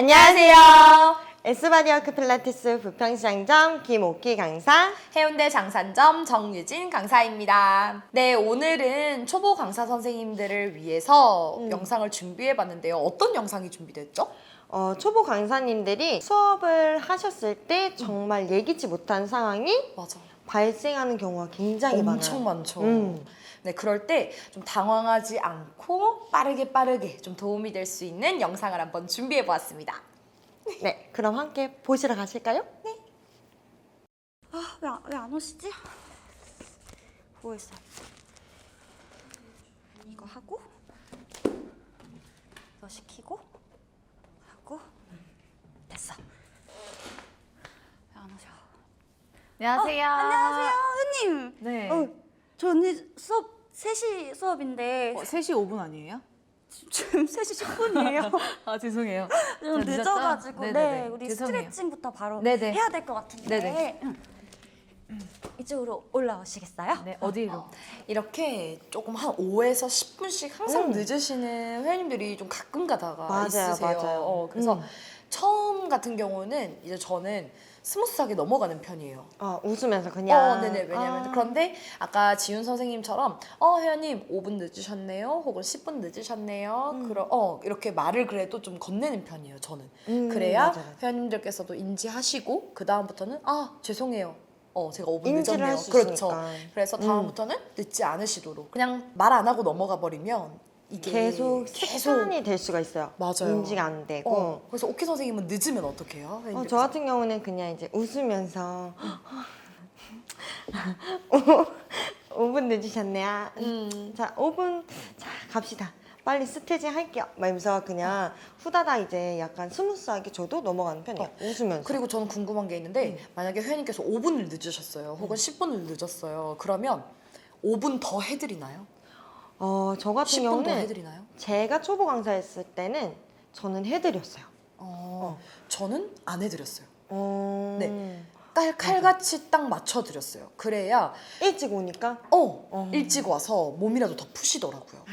안녕하세요. 에스바디워크 필라테스 부평시장점 김옥희 강사. 해운대 장산점 정유진 강사입니다. 네, 오늘은 초보 강사 선생님들을 위해서 음. 영상을 준비해 봤는데요. 어떤 영상이 준비됐죠? 어, 초보 강사님들이 수업을 하셨을 때 정말 예기치 못한 상황이 맞아. 발생하는 경우가 굉장히 엄청 많아요. 많죠. 음. 네, 그럴 때 좀 당황하지 않고 빠르게 빠르게 좀 도움이 될 수 있는 영상을 한번 준비해 보았습니다. 네, 그럼 함께 보시러 가실까요? 아, 왜, 안- 왜안 오시지? 뭐 했어? 이거 하고 이거 시키고 하고 됐어. 왜 안 오셔? 안녕하세요. 안녕하세요, 현님. 네. 어, 저 언니 수업 3시 수업인데 어, 3시 5분 아니에요? 지금 3시 10분이에요. 아, 죄송해요. 좀저 늦었죠? 늦어가지고 네 네네. 네, 우리 죄송해요. 스트레칭부터 바로 네네. 해야 될 것 같은데. 네네. 응. 이쪽으로 올라오시겠어요? 네, 어디로? 이렇게 조금 한 5에서 10분씩 항상 음. 늦으시는 회원님들이 좀 가끔 가다가 맞아요, 있으세요. 맞아요. 어, 그래서 음. 처음 같은 경우는 이제 저는 스무스하게 넘어가는 편이에요. 어, 웃으면서 그냥. 어, 네네. 왜냐면 아, 그런데 아까 지윤 선생님처럼 어 회원님 5분 늦으셨네요, 혹은 10분 늦으셨네요. 음. 그러 어 이렇게 말을 그래도 좀 건네는 편이에요. 저는. 음, 그래야 맞아, 맞아. 회원님들께서도 인지하시고 그 다음부터는 아 죄송해요. 어 제가 5분 인지를 늦었네요. 할수 그렇죠. 있으니까. 그래서 음. 다음부터는 늦지 않으시도록 그냥 말 안 하고 넘어가 버리면 이게 계속 습관이 될 수가 있어요. 맞아요. 인지가 안 되고. 어, 그래서 오키 선생님은 늦으면 어떡해요? 어, 저 같은 경우는 그냥 이제 웃으면서 5분 늦으셨네요. 음. 자, 5분 자 갑시다. 빨리 스트레칭 할게요. 막 이러면서 그냥 후다닥 이제 약간 스무스하게 저도 넘어가는 편이에요. 웃으면서. 그리고 저는 궁금한 게 있는데 만약에 회원님께서 5분을 늦으셨어요. 혹은 10분을 늦었어요. 그러면 5분 더 해드리나요? 어, 저 같은 10분 더 경우는 해드리나요? 제가 초보 강사였을 때는 저는 해드렸어요. 어, 저는 안 해드렸어요. 어... 네. 칼, 칼같이 딱 맞춰드렸어요. 그래야 일찍 오니까 어, 어. 일찍 와서 몸이라도 더 푸시더라고요.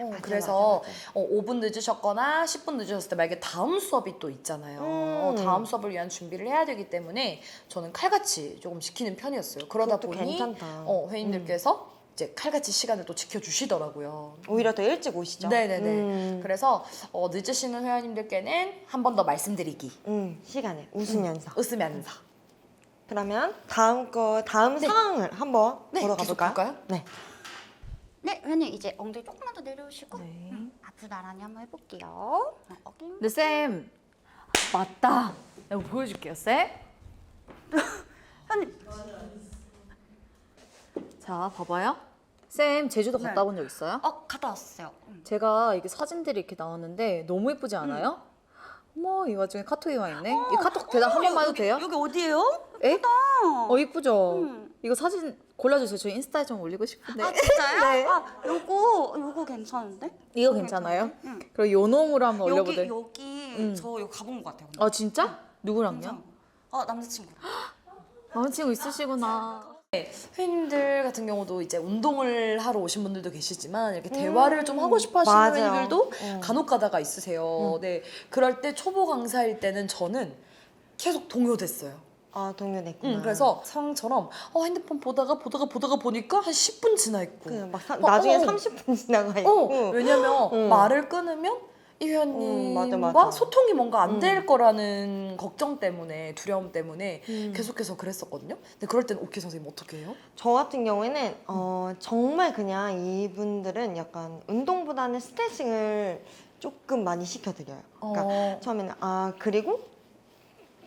어, 맞아, 그래서 맞아, 어, 5분 늦으셨거나 10분 늦으셨을 때 만약에 다음 수업이 또 있잖아요. 어, 음. 다음 수업을 위한 준비를 해야 되기 때문에 저는 칼같이 조금 지키는 편이었어요. 그러다 보니 괜찮다. 음. 어, 회원님들께서 이제 칼같이 시간을 또 지켜주시더라고요. 오히려 더 일찍 오시죠. 네네네. 음, 그래서 어, 늦으시는 회원님들께는 한 번 더 말씀드리기. 음, 시간에 웃으면서. 웃으면서. 그러면 다음 거 다음 네. 상황을 한번 네, 보러 계속 가볼까요? 볼까요? 네. 네, 회원님 이제 엉덩이 조금만 더 내려오시고 네. 응, 앞으로 나란히 한번 해볼게요. 어, 어깨. 근데 쌤, 맞다. 이거 보여줄게요, 쌤. 회원님 자, 봐봐요. 쌤, 제주도 갔다 온 적 있어요? 어 갔다 왔어요. 응. 제가 이게 사진들이 이렇게 나왔는데 너무 예쁘지 않아요? 어머, 이 와중에 카톡이 와 있네. 이 카톡 대답 한 번만 해도 돼요? 여기 어디예요? 에? 어, 이쁘죠? 음. 이거 사진 골라주세요. 저 인스타에 좀 올리고 싶은데. 아 진짜요? 네. 아 요거 요거 괜찮은데? 이거 괜찮아요? 응. 그럼 요 놈으로 한번 여기 올려보세요. 여기 음. 저 여기 가본 것 같아요. 아, 진짜? 누구랑요? 괜찮아. 어 남자친구. 남자친구 있으시구나. 회원님들 같은 경우도 이제 운동을 하러 오신 분들도 계시지만 이렇게 대화를 좀 하고 싶어 하시는 맞아요. 회원님들도 음. 간혹 가다가 있으세요. 네. 그럴 때 초보 강사일 때는 저는 계속 동요됐어요. 아 동요됐구나. 음, 그래서 상황처럼 어, 핸드폰 보다가 보다가 보다가 보니까 한 10분 지나 있고. 그막 사- 어, 나중에 어. 30분 지나가 어, 있고. 왜냐면 음. 말을 끊으면 이 회원님과 음, 맞아, 맞아. 소통이 뭔가 안될 음. 거라는 걱정 때문에 두려움 때문에 음. 계속해서 그랬었거든요. 근데 그럴 땐 오키 선생님 어떻게 해요? 저 같은 경우에는 어, 정말 그냥 이분들은 약간 운동보다는 스트레칭을 조금 많이 시켜드려요. 그러니까 어. 처음에는 아 그리고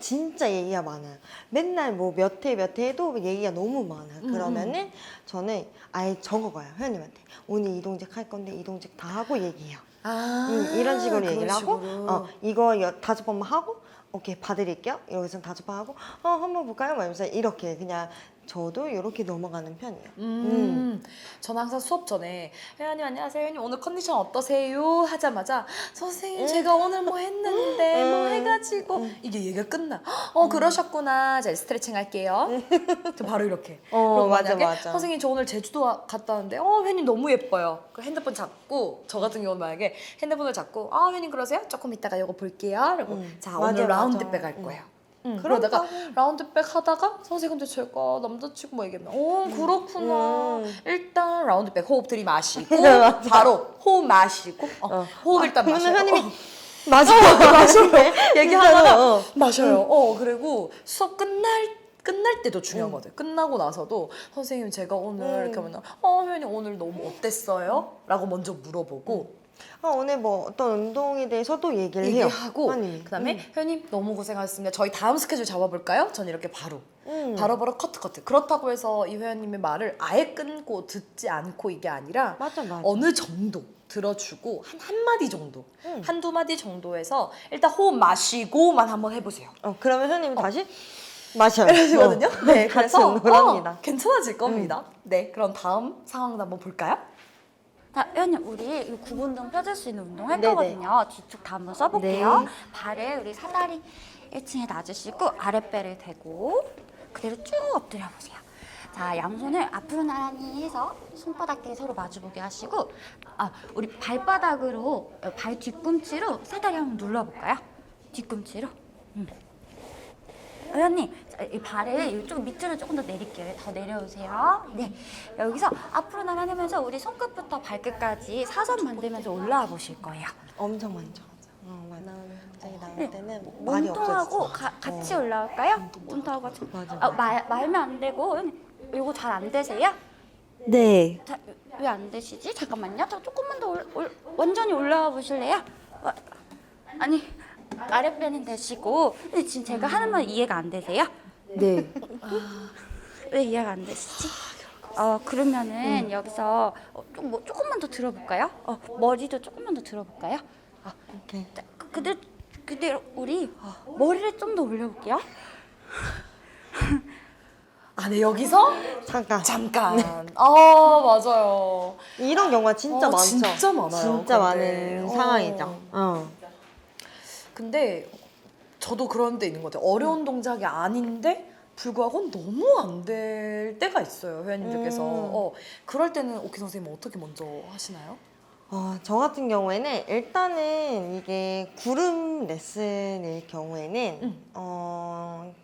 진짜 얘기가 많아요. 맨날 뭐 몇 회 몇 회 해도 얘기가 너무 많아요. 음, 그러면은 저는 아예 적어가요 회원님한테 오늘 이동직 할 건데 이동직 다 하고 얘기해요. 아, 음, 이런 식으로 그런 얘기를 하고 식으로. 어, 이거 여, 다섯 번만 하고 오케이 봐드릴게요. 여기서 다섯 번 하고 어 한번 볼까요? 막 이러면서 이렇게 그냥 저도 이렇게 넘어가는 편이에요. 음, 저는 항상 수업 전에 회원님 안녕하세요 회원님 오늘 컨디션 어떠세요 하자마자 선생님 제가 오늘 뭐 했는데 뭐 음. 펴지고 이게 얘기가 끝나. 어 그러셨구나. 자 스트레칭 할게요. 저 바로 이렇게. 어, 그리고 맞아, 만약에 맞아. 선생님 저 오늘 제주도 와- 갔다 왔는데 어 회원님 너무 예뻐요. 그 핸드폰 잡고 저 같은 경우는 만약에 핸드폰을 잡고 아 회원님 그러세요? 조금 이따가 이거 볼게요. 그리고 음. 자 맞아, 오늘 맞아. 라운드 백 할 음. 거예요. 응, 그러다가 또- 라운드백 하다가 선생님 근데 제가 남자친구 뭐 얘기하면 어 그렇구나 음. 일단 라운드백 호흡 들이마시고 맞아. 바로 호흡 마시고 어, 어. 호흡 일단 그러면 마셔요 회원님이 어, 맞아 마셔요 얘기하다가 어. 마셔요 어 그리고 수업 끝날 끝날 때도 중요하거든 끝나고 나서도 선생님 제가 오늘 음. 이렇게 하면 어 회원님 오늘 너무 어땠어요? 라고 먼저 물어보고 아, 오늘 뭐 어떤 운동에 대해서도 얘기를 해요. 얘기하고. 그다음에 회원님 너무 고생하셨습니다 저희 다음 스케줄 잡아볼까요? 전 이렇게 바로 음. 바로바로 커트 커트. 그렇다고 해서 이 회원님의 말을 아예 끊고 듣지 않고 이게 아니라 맞아 맞아. 어느 정도 들어주고 한 한마디 정도, 음. 한두 마디 정도에서 일단 호흡 마시고만 한번 해보세요. 어, 그러면 회원님 다시 마셔요. 이러시거든요. 어. 네, 그래서. 음. 어, 괜찮아질 겁니다. 네, 그럼 다음 상황도 한번 볼까요? 자, 회원님 우리 이 구분등 펴줄 수 있는 운동 할 네네. 거거든요. 뒤쪽 다 한번 써볼게요. 네. 발을 우리 사다리 1층에 놔주시고 아랫배를 대고 그대로 쭉 엎드려 보세요. 자, 양손을 앞으로 나란히 해서 손바닥끼리 서로 마주보게 하시고 아, 우리 발바닥으로 어, 발 뒤꿈치로 사다리 한번 눌러볼까요? 뒤꿈치로. 음. 회원님, 자, 이 발을 이쪽 밑으로 조금 더 내릴게요. 더 내려오세요. 네. 여기서 앞으로 나가면서 우리 손끝부터 발끝까지 사선 만들면서 올라와 보실 거예요. 엄청 많죠. 어, 맞아. 갑자기 나올 네. 때는 말이 몸통하고 없어졌어. 가- 같이 어. 올라올까요? 몸통하고 같이. 맞아. 아, 말, 말면 안 되고. 이거 잘 안 되세요? 네. 왜 안 되시지? 잠깐만요. 저 조금만 더 올, 올- 완전히 올라와 보실래요? 어, 아니 아랫배는 되시고 근데 지금 제가 하는 말 이해가 안 되세요? 네. 왜 이해가 안 되시지? 어 그러면은 여기서 어, 좀 뭐 조금만 더 들어볼까요? 어 머리도 조금만 더 들어볼까요? 아, 오케이. 자, 그- 그대로 그대로 우리 어, 머리를 좀 더 올려볼게요. 아, 네, 여기서 잠깐. 잠깐. 아, 맞아요. 이런 경우가 진짜 어, 많죠. 진짜 많아요, 진짜 근데. 많은 어. 상황이죠. 어. 근데 저도 그런 데 있는 것 같아요. 어려운 동작이 아닌데 불구하고 너무 안 될 때가 있어요, 회원님들께서. 음. 어, 그럴 때는 오키 선생님 어떻게 먼저 하시나요? 어, 저 같은 경우에는 일단은 이게 구름 레슨일 경우에는 음. 어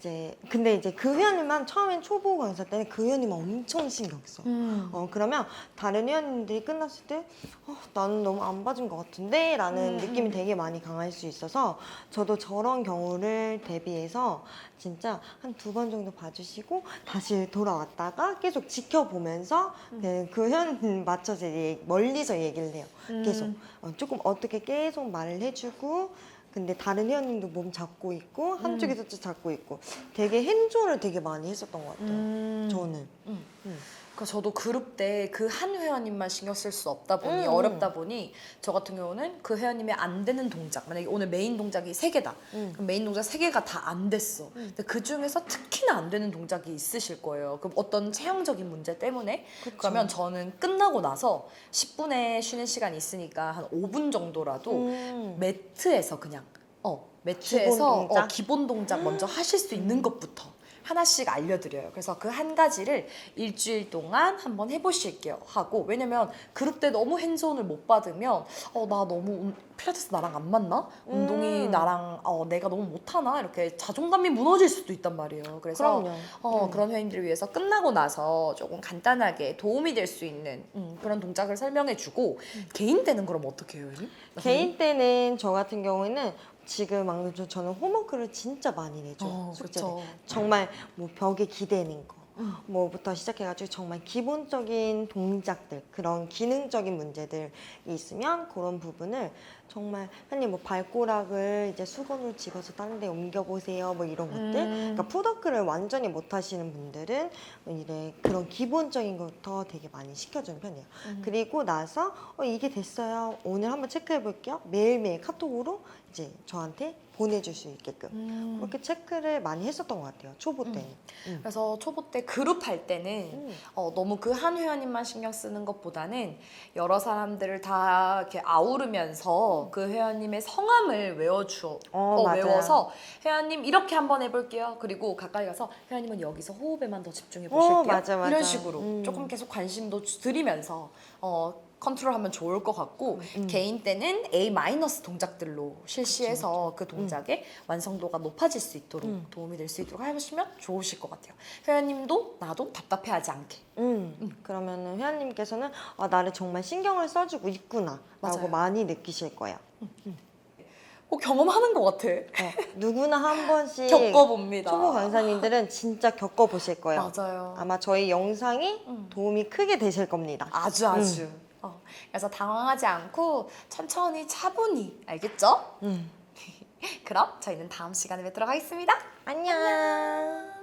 이제 근데 이제 그 회원님만 처음엔 초보 강사 때는 그 회원님만 엄청 신경 써. 어 그러면 다른 회원님들이 끝났을 때 어, 나는 너무 안 봐준 것 같은데 라는 음, 느낌이 되게 많이 강할 수 있어서 저도 저런 경우를 대비해서 진짜 한 두 번 정도 봐주시고 다시 돌아왔다가 계속 지켜보면서 네, 그 회원님 맞춰서 얘기- 멀리서 얘기를 해요. 계속. 음. 어, 조금 어떻게 계속 말을 해주고 근데 다른 회원님도 몸 잡고 있고 한쪽에서 또 잡고 있고 되게 핸조를 되게 많이 했었던 것 같아요 음. 저는 음. 음. 그러니까 저도 그룹 때 그 한 회원님만 신경 쓸 수 없다 보니 음. 어렵다 보니 저 같은 경우는 그 회원님의 안 되는 동작 만약에 오늘 메인 동작이 세 개다 음. 그럼 메인 동작 세 개가 다 안 됐어 근데 그 중에서 특히나 안 되는 동작이 있으실 거예요 그럼 어떤 체형적인 문제 때문에 그쵸. 그러면 저는 끝나고 나서 10분의 쉬는 시간이 있으니까 한 5분 정도라도 음. 매트에서 그냥 어 매트에서 기본 동작? 어, 기본 동작 먼저 하실 수 있는 것부터 하나씩 알려드려요. 그래서 그 한 가지를 일주일 동안 한번 해보실게요 하고 왜냐면 그룹 때 너무 핸즈온을 못 받으면 어 나 너무 운- 필라테스 나랑 안 맞나? 운동이 음. 나랑 어 내가 너무 못하나? 이렇게 자존감이 무너질 수도 있단 말이에요. 그래서 그럼요. 어, 음. 그런 회원들을 위해서 끝나고 나서 조금 간단하게 도움이 될 수 있는 음, 그런 동작을 설명해주고 개인 때는 그럼 어떻게 해요? 회원님? 개인 때는 저 같은 경우에는 지금 안 그래도 저는 홈워크를 진짜 많이 내줘요. 어, 숙제를. 그쵸. 정말 뭐 벽에 기대는 거. 음. 뭐부터 시작해가지고 정말 기본적인 동작들 그런 기능적인 문제들이 있으면 그런 부분을 정말 한님 뭐 발꼬락을 이제 수건으로 집어서 다른 데 옮겨보세요 뭐 이런 것들 음. 그러니까 푸더크를 완전히 못 하시는 분들은 이래 그런 기본적인 것부터 되게 많이 시켜주는 편이에요 음. 그리고 나서 어, 이게 됐어요 오늘 한번 체크해 볼게요 매일매일 카톡으로 이제 저한테 보내줄 수 있게끔 음. 그렇게 체크를 많이 했었던 것 같아요 초보 때는 음. 그래서 초보 때 그룹 할 때는 음. 어, 너무 그 한 회원님만 신경 쓰는 것보다는 여러 사람들을 다 이렇게 아우르면서 그 회원님의 성함을 외워주어 어, 어, 맞아요. 외워서 회원님 이렇게 한번 해볼게요. 그리고 가까이 가서 회원님은 여기서 호흡에만 더 집중해 어, 보실게요. 맞아, 맞아. 이런 식으로 음. 조금 계속 관심도 주- 드리면서 어, 컨트롤하면 좋을 것 같고 음. 개인 때는 A 마이너스 동작들로 실시해서 그 동작의 완성도가 높아질 수 있도록 음. 도움이 될 수 있도록 해보시면 좋으실 것 같아요. 회원님도 나도 답답해하지 않게. 음, 그러면은 회원님께서는 아, 나를 정말 신경을 써주고 있구나 라고 맞아요. 많이 느끼실 거예요. 꼭 경험하는 것 같아. 어, 누구나 한 번씩 겪어봅니다. 초보 강사님들은 진짜 겪어보실 거예요. 맞아요. 아마 저희 영상이 음. 도움이 크게 되실 겁니다. 아주 아주. 어, 그래서 당황하지 않고 천천히 차분히 알겠죠? 음. 그럼 저희는 다음 시간에 뵙도록 하겠습니다. 안녕.